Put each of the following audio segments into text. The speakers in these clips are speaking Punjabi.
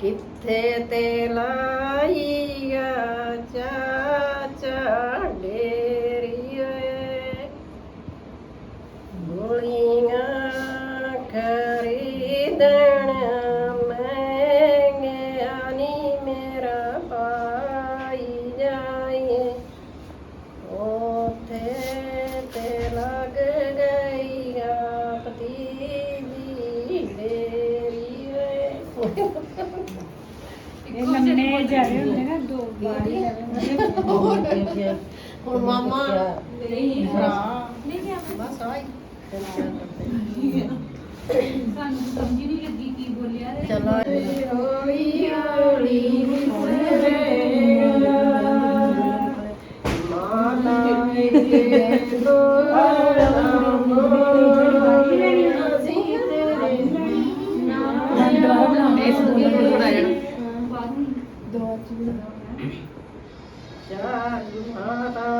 ਕਿੱਥੇ ਤੇ ਲਾਈਆ ਚਾਚਾ ਡੇਰੀਏ? ਗੋਲੀਆਂ ਖਰੀਦਣ ਮੈਂ ਨੀ ਮੇਰਾ ਪਾਈ ਜਾਈਏ। ਉਥੇ ਤੇ ਲੱਗ ਗਈ ਆ ਪਤੀਜੀ ਡੇਰੀ ਵੇ ਇਹ ਲੰਮੇ ਜਾਏ ਹੁੰਦੇ ਨਾ ਦੋ ਵਾਰੀ ਹੁਣ ਮਾਮਾ ਨਹੀਂ ਭਰਾ ਨਹੀਂ ਕਿ ਬਸ ਆਈ ਸਾਨੂੰ ਸਮਝ ਨਹੀਂ ਲੱਗੀ ਕੀ ਬੋਲਿਆ ਤੇ ਚਲੋ ਹੌਲੀ ਹੌਲੀ Thank you.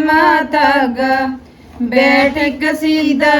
ਮਾਤਾ ਗਾ ਬੈਠ ਕਸੀਦਾ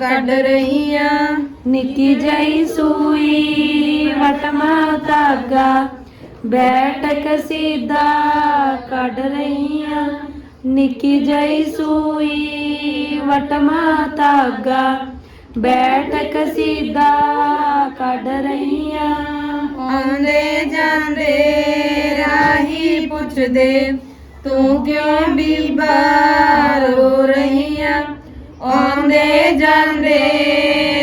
ਕੱਢ ਰਹੀਆਂ। ਨਿੱਕੀ ਜਈ ਸੂਈ ਵਟਮਾ ਧਾਗਾ ਬੈਠ ਕਸੀਦਾ ਕੱਢ ਰਹੀਆਂ। ਨਿੱਕੀ ਜਈ ਸੂਈ ਵਟਮਾ ਧਾਗਾ ਬੈਠ ਕਸੀਦਾ ਕੱਢ ਰਹੀਆਂ। ਆਉਂਦੇ ਜਾਂਦੇ ਰਾਹੀ ਪੁੱਛਦੇ। ਤੂੰ ਕਿਉਂ ਬੀਬਾ ਰੋ ਰਹੀਆਂ? ਆਉਂਦੇ ਜਾਂਦੇ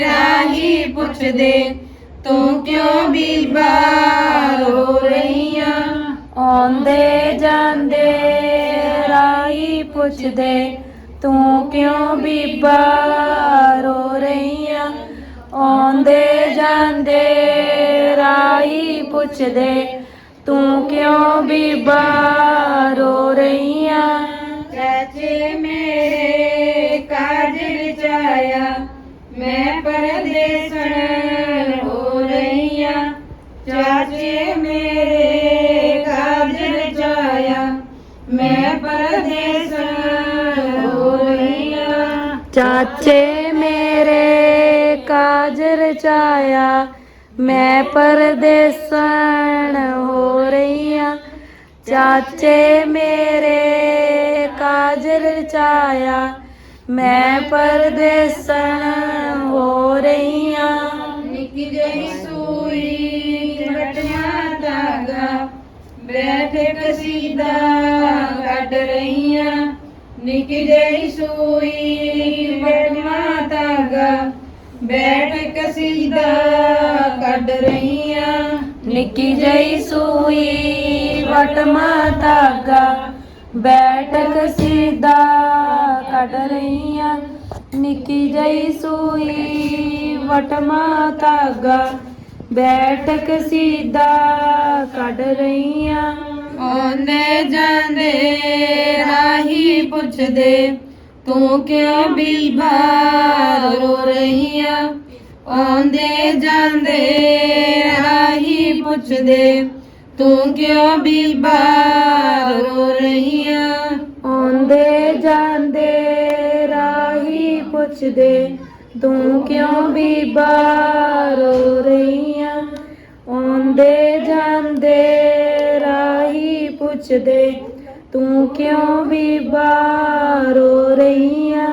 ਰਾਹੀ ਪੁੱਛਦੇ, ਤੂੰ ਕਿਉਂ ਬੀਬਾ ਰੋ ਰਹੀਆਂ? ਆਉਂਦੇ ਜਾਂਦੇ ਰਾਹੀ ਪੁੱਛਦੇ, ਤੂੰ ਕਿਉਂ ਬੀਬਾ ਰੋ ਰਹੀਆਂ? ਆਉਂਦੇ ਜਾਂਦੇ ਰਾਹੀ ਪੁੱਛਦੇ तू क्यों भी रो रैया चाचे मेरे काजल जाया मैं पर हो रैया चाचे मेरे काजल जाया मैं परदेशन हो रैया चाचे मेरे काजर जाया ਮੈਂ ਪਰਦੇਸਣ ਹੋ ਰਹੀ ਰਹੀਆਂ ਚਾਚੇ ਮੇਰੇ ਕਾਜਲ ਚਾਇਆ। ਮੈਂ ਪਰਦੇਸਣ ਹੋ ਰਹੀ ਰਹੀਆਂ ਨਿੱਕੀ ਜਿਹੀ ਸੂਈ ਵਟਿਆ ਧਾਗਾ ਬੈਠ ਕਸੀਦਾ ਕੱਢ ਰਹੀ ਰਹੀਆਂ ਨਿੱਕੀ ਜਿਹੀ ਸੂਈ ਵਟਿਆ ਧਾਗਾ ਬੈਠ ਕਸੀਦਾ ਕੱਢ ਰਹੀਆਂ ਨਿੱਕੀ ਜਈ ਸੂਈ ਵਟਮਾ ਧਾਗਾ ਬੈਠਕ ਸਿੱਧਾ ਕੱਢ ਰਹੀਆਂ ਨਿੱਕੀ ਜਈ ਸੂਈ ਵਟਮਾ ਧਾਗਾ ਬੈਠਕ ਸਿੱਧਾ ਕੱਢ ਰਹੀਆਂ ਆਉਂਦੇ ਜਾਂਦੇ ਰਾਹੀ ਪੁੱਛਦੇ ਤੂੰ ਕਿਉਂ ਬੀਬਾ ਰੋ ਰਹੀਆਂ ਆਉਂਦੇ ਜਾਂਦੇ ਰਾਹੀ ਪੁੱਛਦੇ ਤੂੰ ਕਿਉਂ ਬੀਬਾ ਰੋ ਰਹੀਆਂ ਆਉਂਦੇ ਜਾਂਦੇ ਰਾਹੀ ਪੁੱਛਦੇ ਤੂੰ ਕਿਉਂ ਬੀਬਾ ਰੋ ਰਹੀਆਂ ਆਉਂਦੇ ਜਾਂਦੇ ਰਾਹੀ ਪੁੱਛਦੇ ਤੂੰ ਕਿਉਂ ਬੀਬਾ ਰੋ ਰਹੀਆਂ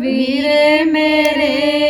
ਵੀਰੇ ਮੇਰੇ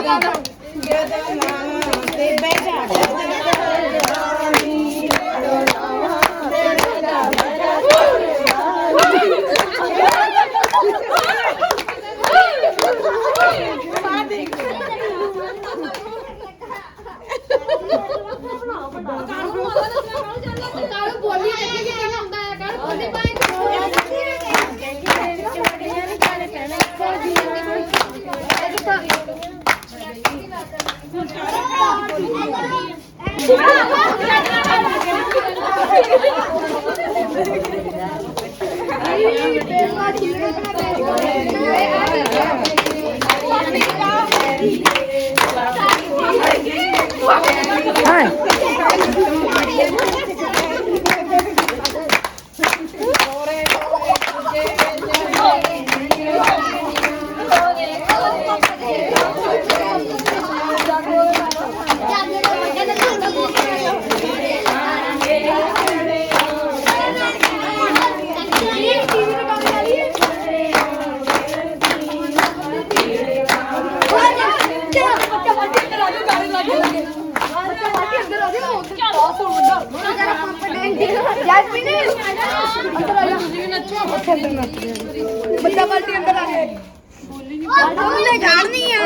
ਕਾਲੂ Come on. अच्छा बच्चा बाल्टी अंदर आ गया। बोलने झाड़नी है।